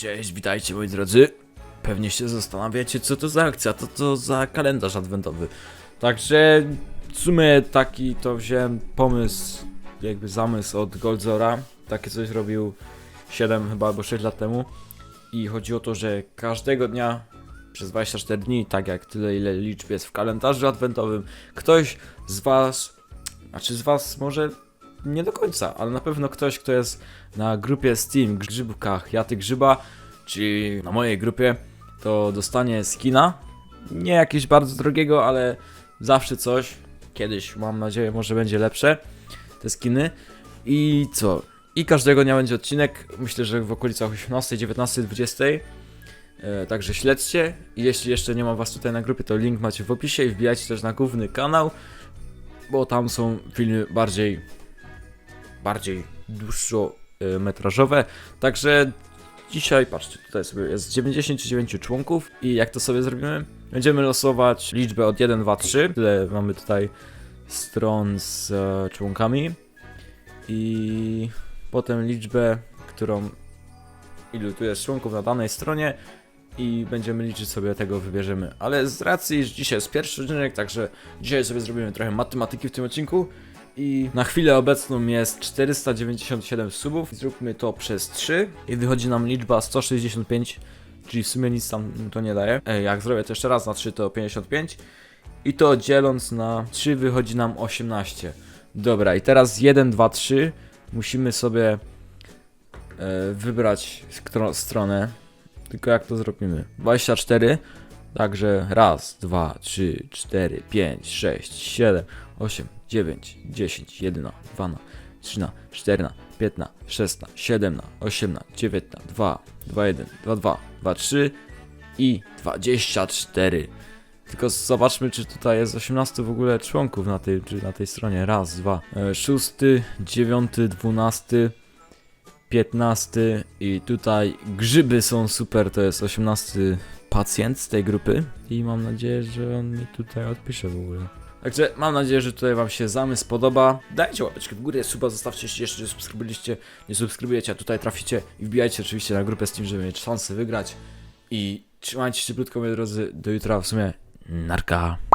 Cześć, witajcie moi drodzy. Pewnie się zastanawiacie, co to za akcja, to co za kalendarz adwentowy. Także w sumie taki to wziąłem pomysł, jakby zamysł od Goldzora. Takie coś robił 7 chyba albo 6 lat temu. I chodzi o to, że każdego dnia przez 24 dni, tak jak tyle ile liczb jest w kalendarzu adwentowym, ktoś z was, znaczy z was może nie do końca, ale na pewno ktoś, kto jest na grupie Steam Grzybkach Jaty Grzyba, czyli na mojej grupie, to dostanie skina. Nie jakiegoś bardzo drogiego, ale zawsze coś. Kiedyś, mam nadzieję, może będzie lepsze te skiny. I co? I każdego dnia będzie odcinek. Myślę, że w okolicach 18, 19, 20. E, także śledźcie. Jeśli jeszcze nie ma was tutaj na grupie, to link macie w opisie i wbijajcie też na główny kanał, bo tam są filmy bardziej bardziej dłuższometrażowe. Także dzisiaj, patrzcie, tutaj sobie jest 99 członków i jak to sobie zrobimy? Będziemy losować liczbę od 1, 2, 3. Tyle mamy tutaj stron z e, członkami. I potem liczbę, którą ilu tu jest członków na danej stronie i będziemy liczyć sobie tego wybierzemy. Ale z racji, że dzisiaj jest pierwszy odcinek, także dzisiaj sobie zrobimy trochę matematyki w tym odcinku. I na chwilę obecną jest 497 subów. Zróbmy to przez 3 i wychodzi nam liczba 165, czyli w sumie nic tam to nie daje. Jak zrobię to jeszcze raz na 3 to 55. I to dzieląc na 3 wychodzi nam 18. Dobra, i teraz 1, 2, 3 musimy sobie e, wybrać stronę. Tylko jak to zrobimy? 24. Także raz, dwa, trzy, cztery, pięć, sześć, siedem, 8, 9, 10, 11, 12, 13, 14, 15, 16, 17, 18, 19, 2, 21, 22, 23 i 24. Tylko zobaczmy, czy tutaj jest 18 w ogóle członków na tej, czy na tej stronie. Raz, dwa, e, szósty, dziewiąty, dwunasty, 15 i tutaj grzyby są super, to jest 18 pacjent z tej grupy i mam nadzieję, że on mi tutaj odpisze w ogóle. Także mam nadzieję, że tutaj wam się zamysł podoba. Dajcie łapeczkę w górę, suba zostawcie, jeśli jeszcze nie subskrybujecie, nie subskrybujecie, a tutaj traficie i wbijajcie oczywiście na grupę z tym, żeby mieć szansę wygrać. I trzymajcie się krótko, moi drodzy, do jutra w sumie narka.